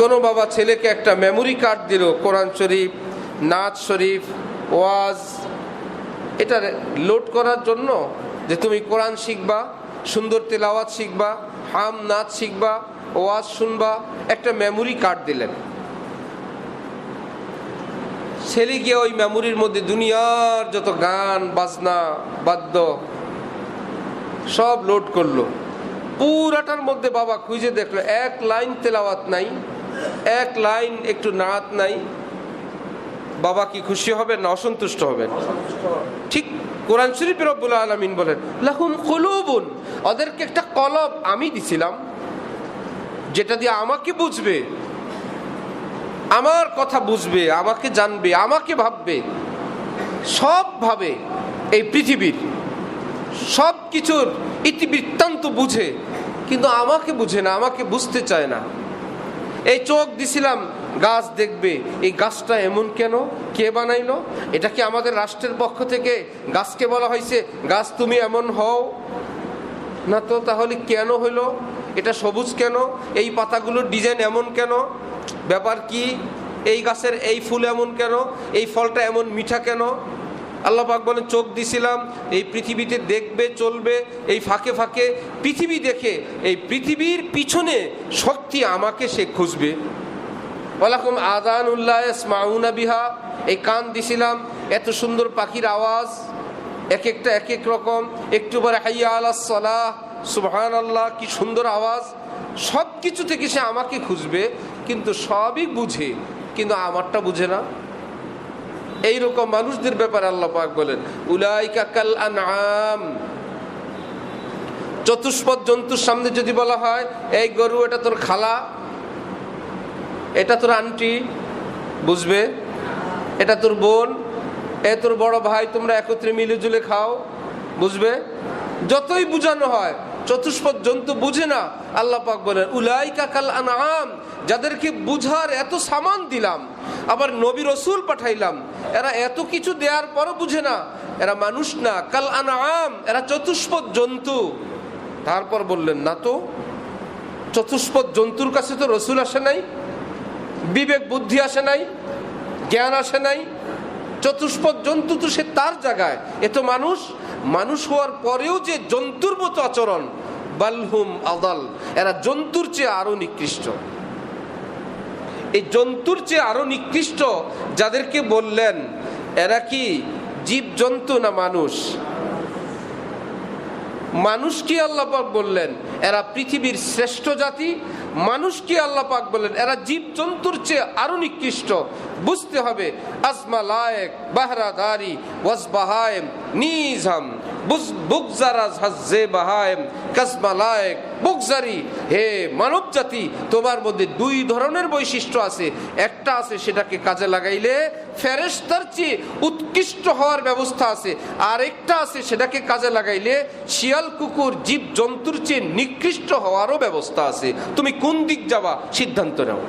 কোনো বাবা ছেলেকে একটা মেমোরি কার্ড দিল, কোরআন শরীফ, নাচ শরীফ, ওয়াজ। এটা লোড করার জন্য যে তুমি কোরআন শিখবা, সুন্দর তেলাওয়াত শিখবা, হাম নাচ শিখবা, ওয়াজ শুনবা, একটা মেমোরি কার্ড দিলেন। ছেলে গিয়ে ওই মেমোরির মধ্যে দুনিয়ার যত গান, বাজনা, বাদ্য, সব লোড করল। পুরাটার মধ্যে বাবা খুঁজে দেখল, এক লাইন তেলাওয়াত নাই। এক লাইন একটু নাচ নাই। বাবা কি খুশি হবেন না অসন্তুষ্ট হবেন? ঠিক কোরআন শরীফ রব্বুল আলমিন বলেন, লাহুম কলুবুন। ওদেরকে একটা কলব আমি দিছিলাম, যেটা দিয়ে আমাকে বুঝবে, আমার কথা বুঝবে, আমাকে জানবে, আমাকে ভাববে, সব ভাবে এই পৃথিবীর সব কিছুর ইতিবৃত্তান্ত বুঝে, কিন্তু আমাকে বুঝে না, আমাকে বুঝতে চায় না। এই চোখ দিছিলাম, গাছ দেখবে। এই গাছটা এমন কেন? কে বানাইলো? এটা কি আমাদের রাষ্ট্রের পক্ষ থেকে গাছকে বলা হয়েছে, গাছ তুমি এমন হও না তো, তাহলে কেন হইল? এটা সবুজ কেন? এই পাতাগুলোর ডিজাইন এমন কেন? ব্যাপার কি? এই গাছের এই ফুল এমন কেন? এই ফলটা এমন মিঠা কেন? আল্লাহ পাক বলেন, চোখ দিছিলাম, এই পৃথিবীতে দেখবে, চলবে, এই ফাঁকে ফাঁকে পৃথিবী দেখে, এই পৃথিবীর পিছনে শক্তি আমাকে সে খুঁজবে। ওয়ালাকুম আদান উল্লাহ মাউনা বিহা, এই কান দিছিলাম, এত সুন্দর পাখির আওয়াজ এক একটা এক এক রকম, একটু পরে হাইয়া আল্লাহ সালাহ সুবহান আল্লাহ কি সুন্দর আওয়াজ। সব কিছু থেকে সে আমাকে খুঁজবে, কিন্তু সবই বুঝে, কিন্তু আমারটা বুঝে না। এইরকম মানুষদের ব্যাপারে আল্লাহ পাক বলেন উলাই কাকাল আনআম। চতুষ্পদ জন্তুর সামনে যদি বলা হয়, এই গরু, এটা তোর খালা, এটা তোর আন্টি, বুঝবে? এটা তোর বোন, এ তোর বড় ভাই, তোমরা একত্রে মিলে জুলে খাও, বুঝবে? যতই বুঝানো হয় চতুষ্পদ জন্তু বুঝে না, আল্লাহ পাক বলেন উলাই কাকাল আনআম, যাদেরকে বুঝার এত সামান দিলাম, আবার নবী রসুল পাঠাইলাম, এরা এত কিছু দেওয়ার পরও বুঝে না, এরা মানুষ না, কাল আনআম, এরা চতুষ্পদ জন্তু। তারপর বললেন, না তো, চতুষ্পদ জন্তুর কাছে তো রসুল আসে নাই, বিবেক বুদ্ধি আসে নাই, জ্ঞান আসে নাই চতুষ্পদ জন্তু তো সে তার জায়গায়। এ তো মানুষ মানুষ হওয়ার পরেও যে জন্তুর মতো আচরণ, বালহুম আদাল, এরা জন্তুর চেয়ে আরও নিকৃষ্ট। এই জন্তুর চেয়ে আরও নিকৃষ্ট যাদেরকে বললেন, এরা কি জীব জন্তু না মানুষ? মানুষ কি আল্লাপাক বললেন? এরা পৃথিবীর শ্রেষ্ঠ জাতি। মানুষ কি আল্লাপাক বললেন? এরা জীব জন্তুর চেয়ে আরও নিকৃষ্ট। বুঝতে হবে, আজমা লায়েক বাহরাদারি দারি বাহায়েম নিজাম হে তোমার মধ্যে দুই ধরনের বৈশিষ্ট্য আছে। একটা আছে সেটাকে কাজে লাগাইলে চেয়ে উৎকৃষ্ট হওয়ার ব্যবস্থা আছে। আছে সেটাকে কাজে লাগাইলে শিয়াল, কুকুর, জীব, জন্তুর চেয়ে নিকৃষ্ট হওয়ারও ব্যবস্থা আছে। তুমি কোন দিক যাবা? সিদ্ধান্ত নাও।